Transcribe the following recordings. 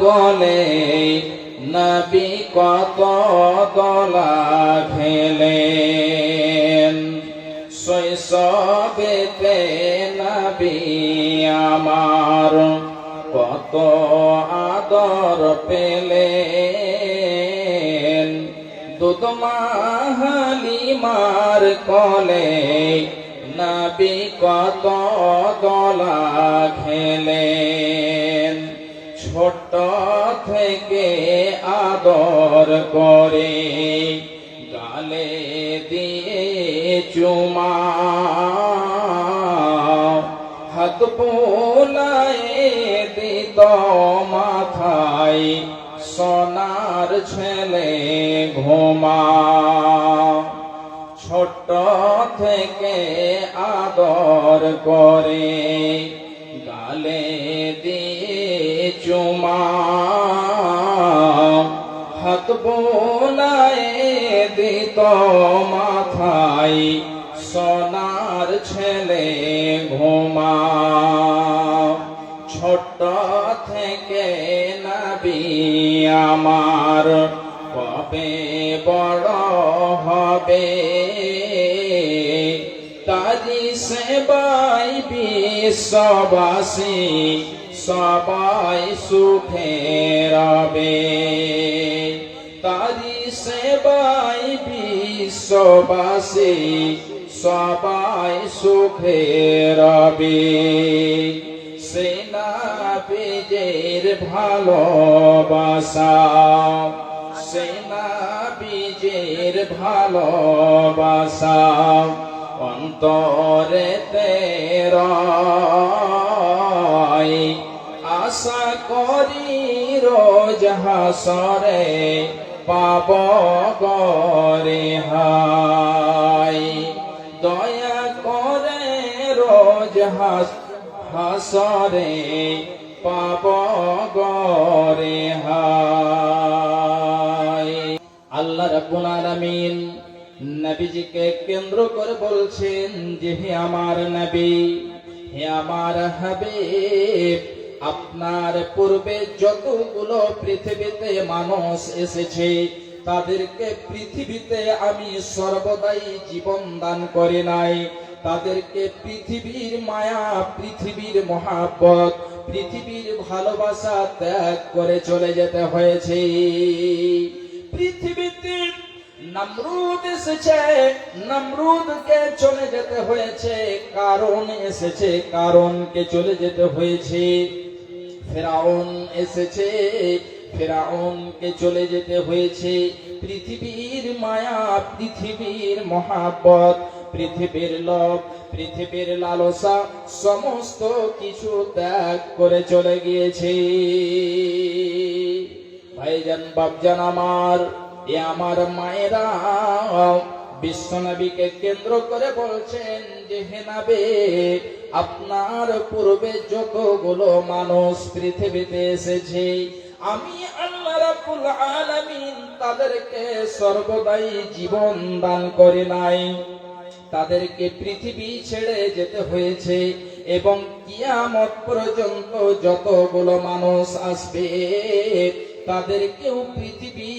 কলে, নবী কত দলা খেলেন শৈশবেতে নবী আমার কত আদর পেলেন। দুদমাহালিমার কলে, নবী কত দলা খেলেন ছোট থেকে আদর করে, গালে দিয়ে চুমা। হাত পোলায় দিত মাথায়, সোনার ছেলে ঘুমা। ছোট থেকে আদর করে, গালে দিয়ে চুমা হাত বোলায় দিত মাথায়, সোনার ছেলে ঘুমা। ছোট থেকে নবী আমার, কবে বড় হবে? তারি সেবাই বিশ্ববাসী সবাই সুখে রবে। তারি সেবাই বিশ্ববাসী, সবাই সুখে রবে। সেনা বীজের ভালোবাসা সেনা বিজের ভালোবাসা, অন্তরে তেরয় আশা করি রোজ হাসরে পাব গরে হাই। দয়া করে রোজ হাস, হাসরে পাব গরে হাই। আল্লাহ রাব্বুল আলামিন নবীজিকে কেন্দ্র করে বলছেন যে, হে আমার নবী, হে আমার হাবিব আপনার পূর্বে যতগুলো পৃথিবীতে মানুষ এসেছে, তাদেরকে পৃথিবীতে আমি সর্বদাই জীবন দান করে নাই। তাদেরকে পৃথিবীর মায়া, পৃথিবীর মহাব্বত, পৃথিবীর ভালোবাসা ত্যাগ করে চলে যেতে হয়েছে। পৃথিবীতে নমরুদ এসেছে, নমরুদকে চলে যেতে হয়েছে, কারণ এসেছে, কারণকে চলে যেতে হয়েছে। ফেরাউন এসেছে। ফেরাউনকে চলে যেতে হয়েছে পৃথিবীর মায়া, পৃথিবীর মহাব্বত, পৃথিবীর লোভ, পৃথিবীর লালসা, সমস্ত কিছু ত্যাগ করে চলে গিয়েছে। ভাইজান বাবজান আমার, এ আমার মায়েরা বিশ্বনবীকে কেন্দ্র করে বলছেন যে হেনাবে আপনার পূর্বে যতগুলো মানুষ পৃথিবীতে এসেছে, আমি আল্লাহ রাব্বুল আলামিন তাদেরকে সর্বদাই জীবন দান করে নাই। তাদেরকে পৃথিবী ছেড়ে যেতে হয়েছে এবং কিয়ামত পর্যন্ত যতগুলো মানুষ আসবে তাদেরকেও পৃথিবী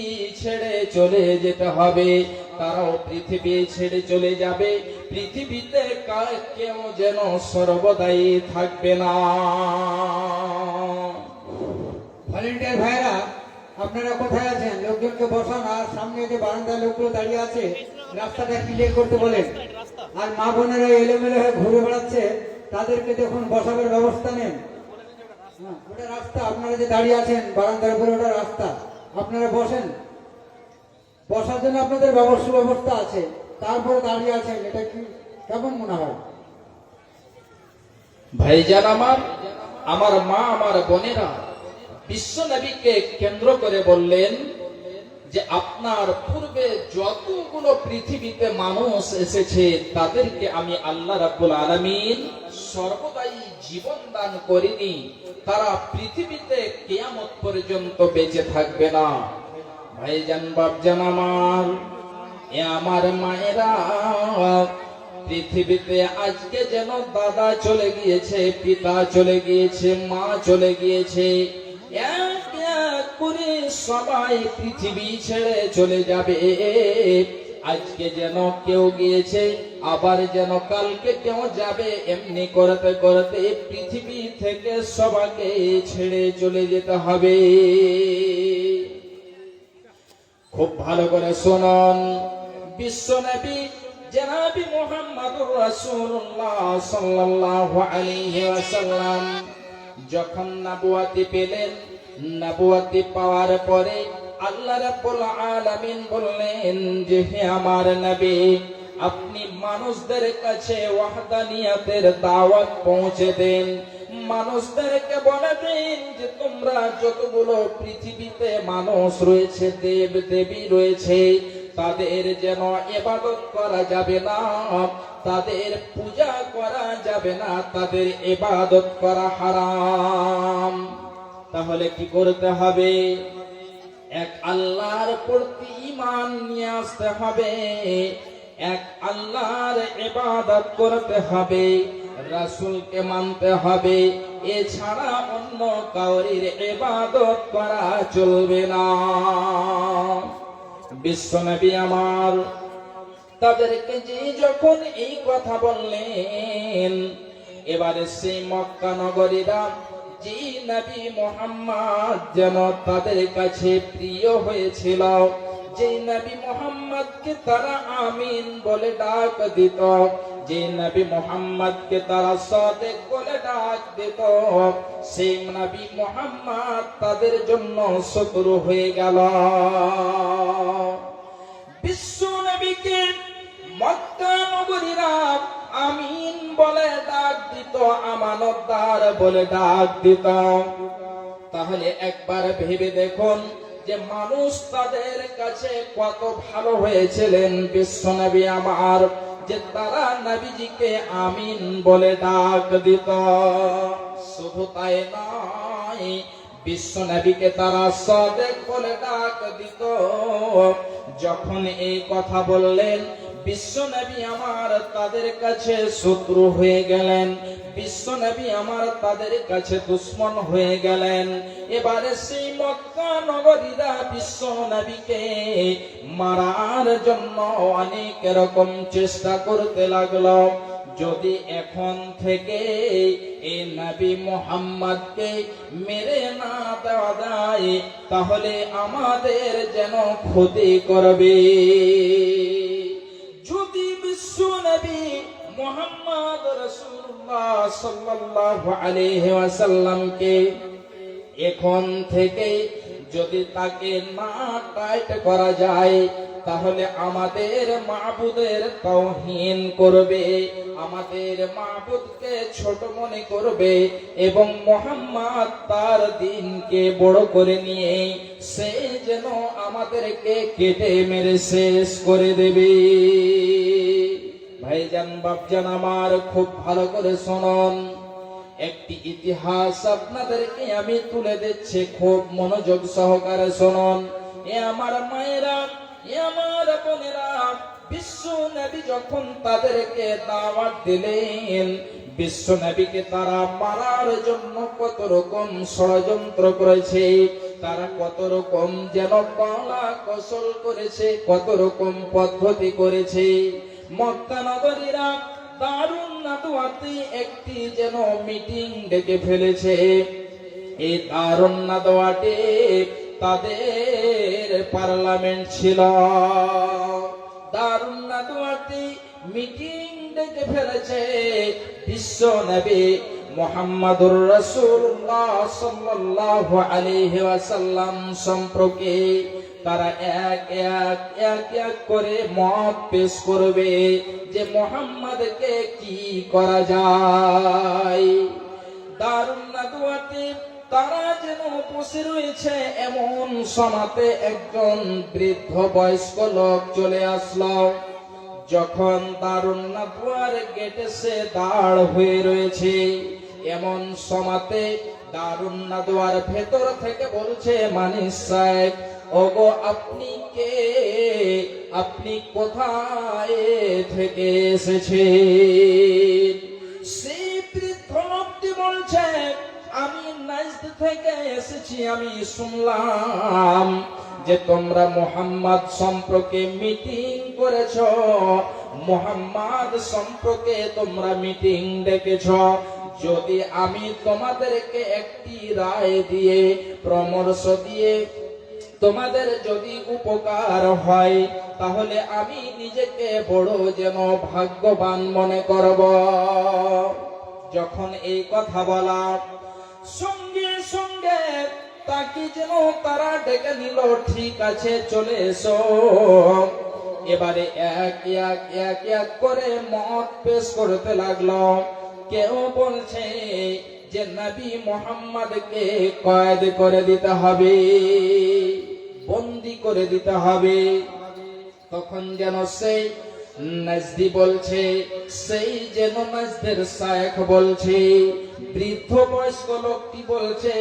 ছেড়ে চলে যেতে হবে। তারাও পৃথিবী ছেড়ে চলে যাবে। পৃথিবীতে কেউ যেন সর্বদাই থাকবে না। ভলেন্টিয়ার ভাইরা, আপনারা কোথায় আছেন? লোকজনকে বসান, আর সামনে যে বারান্দায় লোকগুলো দাঁড়িয়ে আছে, রাস্তাটা ক্লিয়ার করতে বলেন। আর মা বোনেরা এলোমেলো হয়ে ঘুরে বেড়াচ্ছে, তাদেরকে দেখুন বসাবার ব্যবস্থা নেন। ওটা রাস্তা, আপনারা যে দাঁড়িয়ে আছেন, বারান্দার উপরে ওটা রাস্তা, আপনারা বসেন। বসার জন্য আপনাদের ব্যবস্থা ব্যবস্থা আছে, তারপরে দাঁড়িয়ে আছেন, এটা কি কেমন মনে হয়? ভাইজান আমার আমার মা, আমার বোনেরা বিশ্ব নবীকে কেন্দ্র করে বললেন যে আপনার পূর্বে যতগুলো পৃথিবীতে মানুষ এসেছে, তাদেরকে আমি আল্লাহ রাব্বুল আলামিন সর্বদাই জীবন দান করিনি। তারা পৃথিবীতে কেয়ামত পর্যন্ত বেঁচে থাকবে না। ভাইজান বাপজান আমার, এ আমার মায়েরা, পৃথিবীতে আজকে যেন দাদা চলে গিয়েছে, পিতা চলে গিয়েছে, মা চলে গিয়েছে একে সবাই পৃথিবী ছেড়ে চলে যাবে। আজকে যেন কেউ গিয়েছে, আবার যেন কালকে কেউ যাবে। এমনি করতে করতে পৃথিবী থেকে সবাইকে ছেড়ে চলে যেতে হবে। খুব ভালো করে শুনুন। বিশ্ব নবী, জনাবি মোহাম্মদুর রাসূলুল্লাহ সাল্লাল্লাহু যখন নবুয়াতি পেলেন নবুয়াতি পাওয়ার পরে আল্লাহ রাব্বুল আলামিন বললেন যে, হে আমার নবী, আপনি মানুষদের কাছে ওয়াহদানিয়াতের দাওয়াত পৌঁছে দেন। মানুষদেরকে বলে দিন যে, তোমরা যতগুলো পৃথিবীতে মানুষ রয়েছে, দেব দেবী রয়েছে, তাদের যেন এবাদত করা যাবে না, তাদের পূজা করা যাবে না, তাদের এবাদত করা হারাম। তাহলে কি করতে হবে? এক আল্লাহর প্রতি ইমান নিয়ে আসতে হবে। এক আল্লাহর ইবাদত করতে হবে। রাসূলকে মানতে হবে। এছাড়া অন্য কাউরির ইবাদত করা চলবে না। বিশ্বনবী আমার, তাদেরকে যে যখন এই কথা বললেন, এবারে সেই মক্কা নগরীরা যে নবী মোহাম্মদ যেন তাদের কাছে প্রিয় হয়েছিল, যে নবী মোহাম্মদকে তারা আমিন বলে ডাক দিত, যে নবী মোহাম্মদকে তারা সদেক বলে ডাক দিত, সেই নবী মোহাম্মদ তাদের জন্য শত্রু হয়ে গেল। বিশ্ব নবীকে মক্কা নগরীরা আমিন দিত আমানতদার বলে ডাক দিত তাহলে একবার ভেবে দেখুন যে মানুষ তাদের কাছে কত ভালো হয়েছিলেন বিশ্বনবী আমার, যে তারা নবীজিকে আমিন বলে ডাক দিত। শুধু তাই নয় বিশ্ব নবীকে তারা সদেক বলে ডাক দিত। যখন এই কথা বললেন বিশ্ব নবী আমার তাদের কাছে শত্রু হয়ে গেলেন। বিশ্ব নবী আমার তাদের কাছে দুশ্মন হয়ে গেলেন। এবারে সেই মক্কা নগরীরা বিশ্ব নবীকে মারার জন্য অনেক রকম চেষ্টা করতে লাগল। যদি এখন থেকে এই নবী মোহাম্মদকে মেরে না দেওয়া যায়, তাহলে আমাদের যেন ক্ষতি করবে। রসুল্লাহ সাল্লাল্লাহু আলাইহি ওয়াসাল্লামকে এখন থেকে যদি তাকে না টাইট করা যায়, তাহলে আমাদের মাবুদের তৌহিন করবে, আমাদের মাবুদকে ছোট মনে করবে এবং মোহাম্মদ তার দিনকে বড় করে নিয়ে সে যেন আমাদেরকে কেটে মেরে শেষ করে দেবে। ভাইজান, বাপজান আমার খুব ভালো করে শোনন। একটি ইতিহাস আপনাদেরকে আমি তুলে দিচ্ছি, খুব মনোযোগ সহকারে শোনন। এ আমার মায়েরা, এ আমার বোনেরা, বিশ্ব নবী যখন তাদেরকে দাওয়াত দিলেন, বিশ্ব নবীকে তারা মারার জন্য কত রকম ষড়যন্ত্র করেছে, তারা কত রকম যেন কলা কৌশল করেছে, কত রকম পদ্ধতি করেছে। মক্কা নগরীরা দারুণ নাদুয়াতে একটি যেন মিটিং ডেকে ফেলেছে। এই দারুণ নাদুয়াতে তাদের পার্লামেন্ট ছিল। দারুণ নাদুয়াতে মিটিং ডেকে ফেলেছে বিশ্ব নবী মোহাম্মদুর রাসূলুল্লাহ সাল্লাল্লাহু আলাইহি ওয়াসাল্লাম সম্পর্কে। তারা এক এক এক এক করে মত পেশ করবে যে মোহাম্মদকে কি করা যায়। দারুণ নাদুয়াতে তারা যেন বসে রয়েছে এমন সমাতে একজন বৃদ্ধ বয়স্ক লোক চলে আসলো। যখন দারুণ নাদুয়ার গেটে সে দাঁড় হয়ে রয়েছে, এমন সমাতে দারুণ নাদুয়ার ভেতর থেকে বলছে, মানিস সাহেব ওগো, আপনি কে? আপনি কোথায় থেকে এসেছেন? সেই বৃদ্ধ বলছে, আমি নাজদ থেকে এসেছি, আমি শুনলাম যে তোমরা মোহাম্মদ সম্পর্কে মিটিং করেছ, মোহাম্মদ সম্পর্কে তোমরা মিটিং ডেকেছ। যদি আমি তোমাদেরকে একটি রায় দিয়ে পরামর্শ দিয়ে তোমাদের যদি উপকার হয়, তাহলে আমি নিজেকে বড় যেন ভাগ্যবান মনে করব। যখন এই কথা বলা, সঙ্গে সঙ্গে তাকে যেন তারা ডেকে নিল, ঠিক আছে, চলে এসো। এবারে এক এক এক এক করে মত পেশ করতে লাগল। কেউ বলছে যে, নবী মোহাম্মদকে কয়েদ করে দিতে হবে। বন্দি করে দিতে হবে। তখন যেন সেই নাজদি বলছে, সেই যেন নাজদের শায়েখ বলছে, বৃদ্ধ বয়স্ক লোকটি বলছে,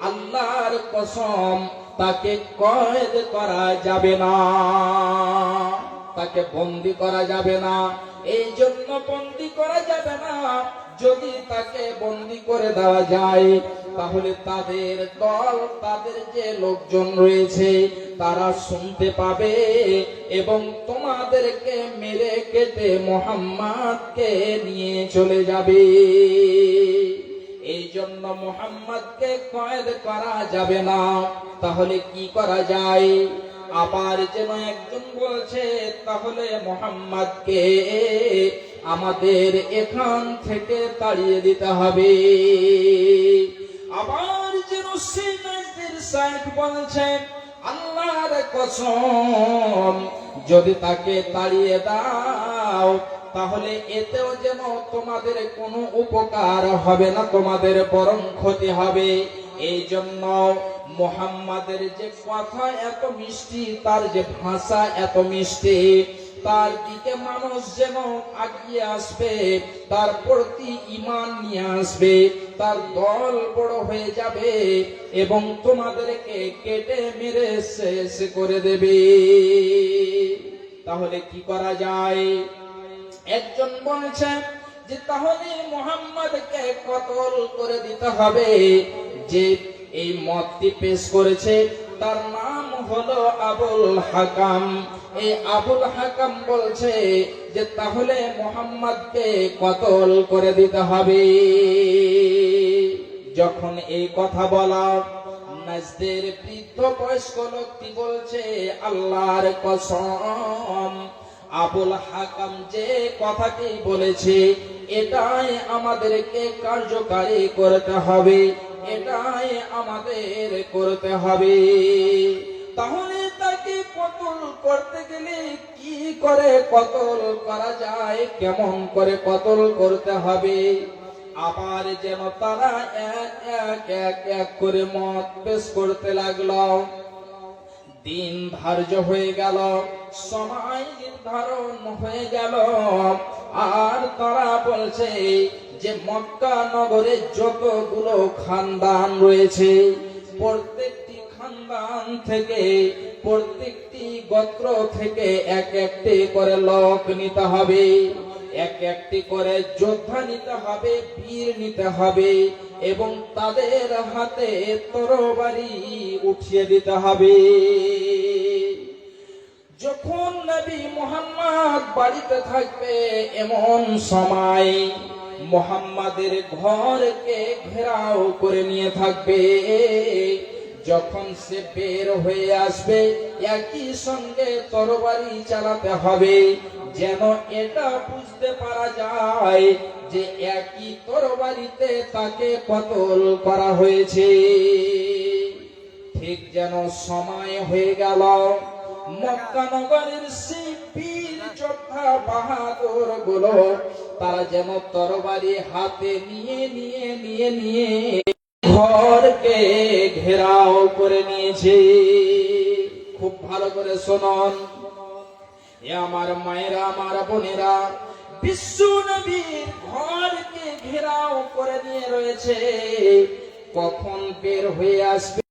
আল্লাহর কসম, তাকে কয়েদ করা যাবে না। তাকে বন্দি করা যাবে না। এই জন্য বন্দি করা যাবে না। যদি তাকে বন্দি করে দেওয়া যায় তাহলে তাদের দল, তাদের যে লোকজন রয়েছে, তারা শুনতে পাবে এবং তোমাদেরকে মেরে কেটে মোহাম্মদকে নিয়ে চলে যাবে। এই জন্য মোহাম্মদকে কয়েদ করা যাবে না। তাহলে কি করা যায়? আবার যেন একজন বলছে, তাহলে মোহাম্মদকে আমাদের এখান থেকে তাড়িয়ে দিতে হবে। আবার যেন সেই নাজদের সাহেব বলছেন, আল্লাহর কসম, যদি তাকে তাড়িয়ে দাও, তাহলে এতেও যেন তোমাদের কোনো উপকার হবে না, তোমাদের বরং ক্ষতি হবে। এই জন্য মোহাম্মদের যে কথা এত মিষ্টি, তার যে ভাষা এত মিষ্টি, তার দিকে মানুষ যেন আগিয়ে আসবে, তার প্রতি ইমান নিয়ে আসবে। তার দল বড় হয়ে যাবে এবং তোমাদেরকে কেটে মেরে শেষ করে দেবে। তাহলে কি করা যায়? একজন বলছে যে, তাহলে মোহাম্মদকে কতল করে দিতে হবে? যে এই মতটি পেশ করেছে, তার নাম হলো আবুল হাকাম। এই আবুল হাকাম বলছে যে তাহলে মোহাম্মদকে কতল করে দিতে হবে? যখন এই কথা বলা, নাজদের বৃদ্ধ বয়স্ক লোকটি বলছে, আল্লাহর কসম, আবুল হাকাম যে কথাটি বলেছে, এটাই আমাদেরকে কার্যকারী করতে হবে, এটাই আমাদের করতে হবে। তাহলে তাকে কতল করতে গেলে কি করে কতল করা যায়, কেমন করে কতল করতে হবে? আবার যেন তারা এক এক এক এক করে মত পেশ করতে লাগল। দিন ধার্য হয়ে গেল, সময় নির্ধারণ হয়ে গেল। আর তারা বলছে যে, মক্কা নগরে যতগুলো খানদান রয়েছে, প্রত্যেকটি খানদান থেকে প্রত্যেকটি গোত্র থেকে এক একটি করে লোক নিতে হবে। এক একটি করে যোদ্ধা নিতে হবে, বীর নিতে হবে এবং তাদের হাতে তরবারি উঠিয়ে দিতে হবে। যখন নবী মোহাম্মদ বাড়িতে থাকবে এমন সময় মোহাম্মদের ঘরকে ঘেরাও করে নিয়ে থাকবে। যখন সে বের হয়ে আসবে, একই সঙ্গে তরবারি চালাতে হবে। যেন এটা বুঝতে পারা যায় যে একই তরবারিতে তাকে কতল করা হয়েছে। ঠিক যেন সময় হয়ে গেল। মক্কা নগরের সেই বীর যোদ্ধা বাহাদুরগুলো, তারা যেন তরবারি হাতে নিয়ে নিয়ে নিয়ে নিয়ে ঘরকে ঘেরাও করে নিয়েছে। খুব ভালো করে শোনন। এ আমার মায়েরা, আমার বোনেরা বিশ্ব নবীর ঘরকে ঘেরাও করে নিয়ে রয়েছে। কখন বের হয়ে আসবে